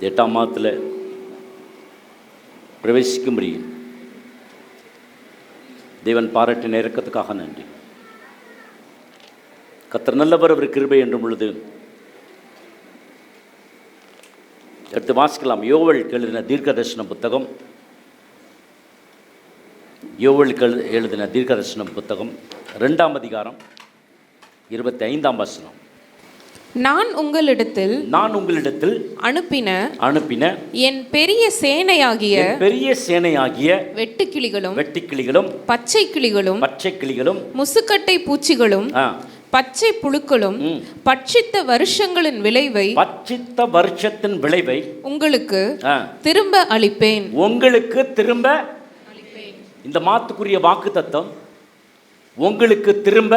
எட்டாம் மாதத்தில் பிரவேசிக்கும்படி தேவன் பாராட்டின இறக்கத்துக்காக நன்றி. கத்தர் நல்லவர் அவர் கிருபை என்றும் பொழுது எடுத்து வாசிக்கலாம். யோவல் எழுதின தீர்க்கதர்ஷன புத்தகம். யோவல் கெழு- எழுதின தீர்க்கதர்ஷன புத்தகம். ரெண்டாம் அதிகாரம். இருபத்தி ஐந்தாம் வசனம். நான் உங்களிடத்தில் நான் உங்களிடத்தில் அனுப்பின அனுப்பின என் பெரிய சேனையாகிய பெரிய சேனையாகிய வெட்டுக்கிளிகளும் வெட்டுக்கிளிகளும் பச்சை கிளிகளும் பச்சை கிளிகளும் முசுக்கட்டை பூச்சிகளும் பச்சை புழுக்களும். பட்சித்த வருஷங்களின் விளைவை பட்சித்த வருஷத்தின் விளைவை உங்களுக்கு திரும்ப அளிப்பேன். உங்களுக்கு திரும்ப இந்த மாத்துக்குரிய வாக்கு தத்தம் உங்களுக்கு திரும்ப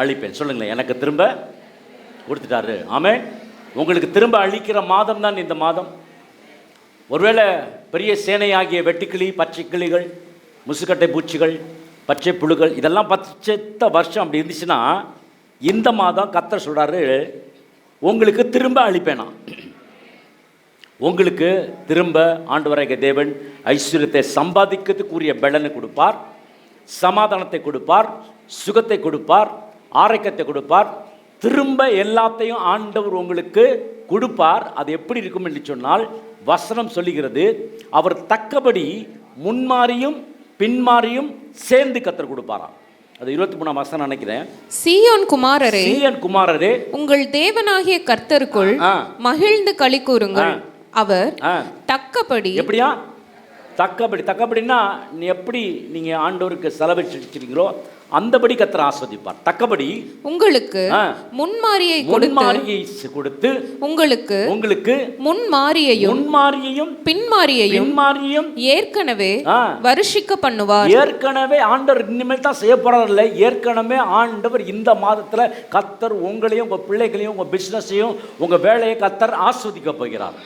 அழிப்பேன். சொல்லுங்களேன் எனக்கு திரும்ப கொடுத்துட்டாரு. ஆமே உங்களுக்கு திரும்ப அழிக்கிற மாதம் தான் இந்த மாதம். ஒருவேளை பெரிய சேனையாகிய வெட்டுக்கிளி பச்சை கிளிகள் முசுக்கட்டை பூச்சிகள் பச்சை புழுகள் இதெல்லாம் பச்சத்த வருஷம் அப்படி இருந்துச்சுன்னா இந்த மாதம் கத்தர் சொல்கிறாரு உங்களுக்கு திரும்ப அழிப்பேனா உங்களுக்கு திரும்ப ஆண்டவராகிய தேவன் ஐஸ்வர்யத்தை சம்பாதிக்கிறதுக்குரிய பலனை கொடுப்பார் சமாதானத்தை கொடுப்பார் சுகத்தை கொடுப்பார் ஆரோக்கியத்தை கொடுப்பார். திரும்ப எல்லாத்தையும் ஆண்டவர் உங்களுக்கு கொடுப்பார். அது எப்படி இருக்கும் என்று சொன்னால் வசனம் சொல்லுகிறது அவர் தக்கபடி முன்மாறியும் பின்மாறியும் சேர்ந்து கத்தர் கொடுப்பாராம். அது இருபத்தி மூணாம் வசனம் நினைக்கிறேன். சீயோன் குமாரரே சீயன் குமாரரே உங்கள் தேவனாகிய கர்த்தருக்குள். மகிழ்ந்து களி கூறுங்கள். அவர் தக்கபடி எப்படியா? தக்கபடி தக்கபடின்னா நீ எப்படி நீங்கள் ஆண்டவருக்கு செலவழிச்சிருக்கிறீங்களோ அந்தபடி கத்தரை ஆஸ்வதிப்பார் தக்கபடி உங்களுக்கு. முன்மாரியை முன்மாரியை கொடுத்து உங்களுக்கு உங்களுக்கு முன்மாரியையும் முன்மாரியையும் பின்மாரியையும் பின்மாரியையும் ஏற்கனவே. வருஷிக்க பண்ணுவார் ஏற்கனவே ஆண்டவர் இனிமேல் தான் செய்ய போறாருல்ல ஏற்கனவே ஆண்டவர் இந்த மாதத்துல கத்தர் உங்களையும் உங்க பிள்ளைகளையும் உங்க பிசினஸையும் உங்க வேலையை கத்தர் ஆஸ்வதிக்க போகிறார்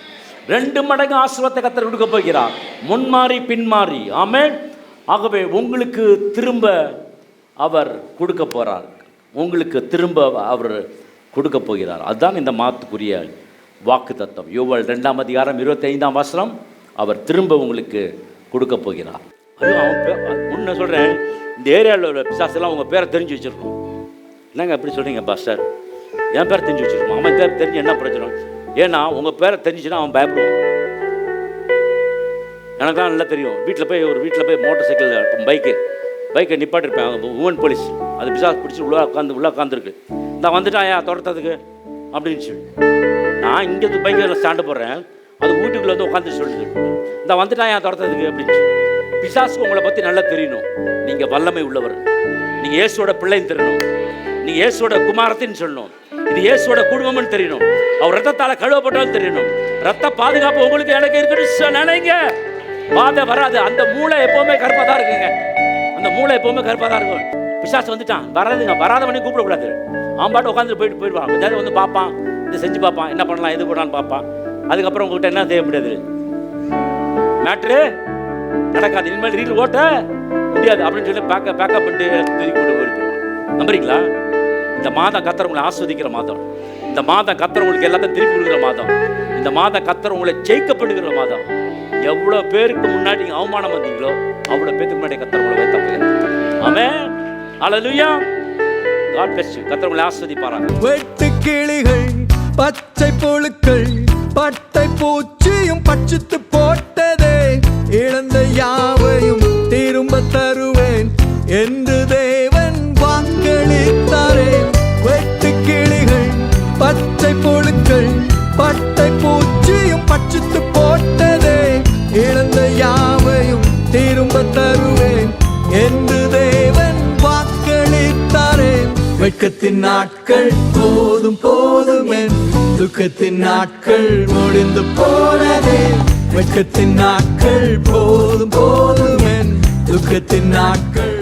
ரெண்டு மடங்கு ஆசிரமத்தை கத்தர் கொடுக்க போகிறார். முன்மாறி பின்மாறி. ஆமே ஆகவே உங்களுக்கு திரும்ப அவர் கொடுக்க போகிறார் உங்களுக்கு திரும்ப அவர் கொடுக்க போகிறார். அதுதான் இந்த மாத்துக்குரிய வாக்கு தத்துவம். யோவல் ரெண்டாம் அதிகாரம் இருபத்தைந்தாம் வசனம் அவர் திரும்ப உங்களுக்கு கொடுக்க போகிறார். ஐயோ முன்ன சொல்கிறேன் இந்த ஏரியாவில் உள்ள பிசாசெல்லாம் உங்கள் பேரை தெரிஞ்சு வச்சுருக்கோம். என்னங்க அப்படி சொல்கிறீங்க பாஸ்டர்? என் பேர் தெரிஞ்சு வச்சுருக்கோம்? அவன் பேர் தெரிஞ்சு என்ன பிரச்சனை? ஏன்னா உங்கள் பேரை தெரிஞ்சுச்சுன்னா அவன் பயப்படுவான். எனக்கு தான் நல்லா தெரியும். வீட்டில் போய் ஒரு வீட்டில் போய் மோட்டர் சைக்கிள் பைக்கு. பைக்கை நிப்பாட்டிருப்பேன் அவங்க உமன் போலீஸ் அது பிசாஸ் பிடிச்சி உள்ளே உட்காந்து உள்ளே உட்காந்துருக்கு நான் வந்துட்டான் ஏன் துரத்ததுக்கு அப்படின்னு சொல்லி நான் இங்கே பைக்கில் ஸ்டாண்டு போடுறேன். அது வீட்டுக்குள்ளே வந்து உட்காந்து சொல்லுது. இந்த வந்துட்டான் ஏன் துரத்ததுக்கு அப்படின்னு சொல்லி பிசாசுக்கு உங்களை பற்றி நல்லா தெரியணும். நீங்கள் வல்லமை உள்ளவர். நீங்கள் இயேசுவோட பிள்ளைன்னு தெரியணும். நீங்கள் இயேசுவோட குமாரத்தின்னு சொல்லணும். இது இயேசுவோட குடும்பம்னு தெரியணும். அவர் ரத்தத்தால் கழுவப்பட்டாலும் தெரியணும். ரத்த பாதுகாப்பு உங்களுக்கு எனக்கு இருக்குன்னு நினைங்க. பாதை வராது. அந்த மூளை எப்பவுமே கருப்பாக தான் இருக்குங்க. அந்த மூளை எப்பவுமே கருப்பாக தான் இருக்கும். பிசாசு வந்துட்டான். வராதுங்க. வராதவனையும் கூப்பிடக்கூடாது. அவன் பாட்டு உட்காந்து போயிட்டு போயிடுவான். வந்து பார்ப்பான். இது செஞ்சு பார்ப்பான். என்ன பண்ணலாம் எது பண்ணலாம்னு பார்ப்பான். அதுக்கப்புறம் உங்ககிட்ட என்ன செய்ய முடியாது? மேட்ரு நடக்காது. இனிமேல் ரீல் ஓட்ட முடியாது. அப்படின்னு சொல்லி பேக்கப் பேக்கப் பண்ணிட்டு தூக்கி கொண்டு போயிருப்பான் நம்புறீங்களா? இந்த மாதம் கத்தர் உங்களை ஆஸ்வதிக்கிற மாதம். இந்த மாதம் கத்தர் உங்களுக்கு எல்லாத்தையும் திருப்பி கொடுக்குற மாதம். இந்த மாதம் கத்தர் உங்களை ஜெயிக்கப்படுகிற மாதம். எவ்வளோ பேருக்கு முன்னாடி நீங்கள் அவமானம் வந்தீங்களோ அவ்வளோ பேருக்கு முன்னாடி கத்தர் உங்களை வைத்த போகிறார். ஆமென் ஹalleluya காட் பெஸ்ட் you. கத்தர் உங்களை ஆஸ்வதிப்பாராங்க வெட்டு கிளிகள் பச்சை புழுக்கள் பட்டை பூச்சியும் பச்சித்து போட்டது பச்சை புழுக்கள் பட்டை பூச்சியும் பச்சித்து போட்டதே. இழந்த யாவையும் திரும்ப தருவேன் என்று தேவன் வாக்களித்தாரே வெட்கத்தின் நாட்கள் போதும் போதும் என் துக்கத்தின் நாட்கள் முடிந்து போனதே. வெட்கத்தின் நாட்கள் போதும் போதும் என் துக்கத்தின் நாட்கள்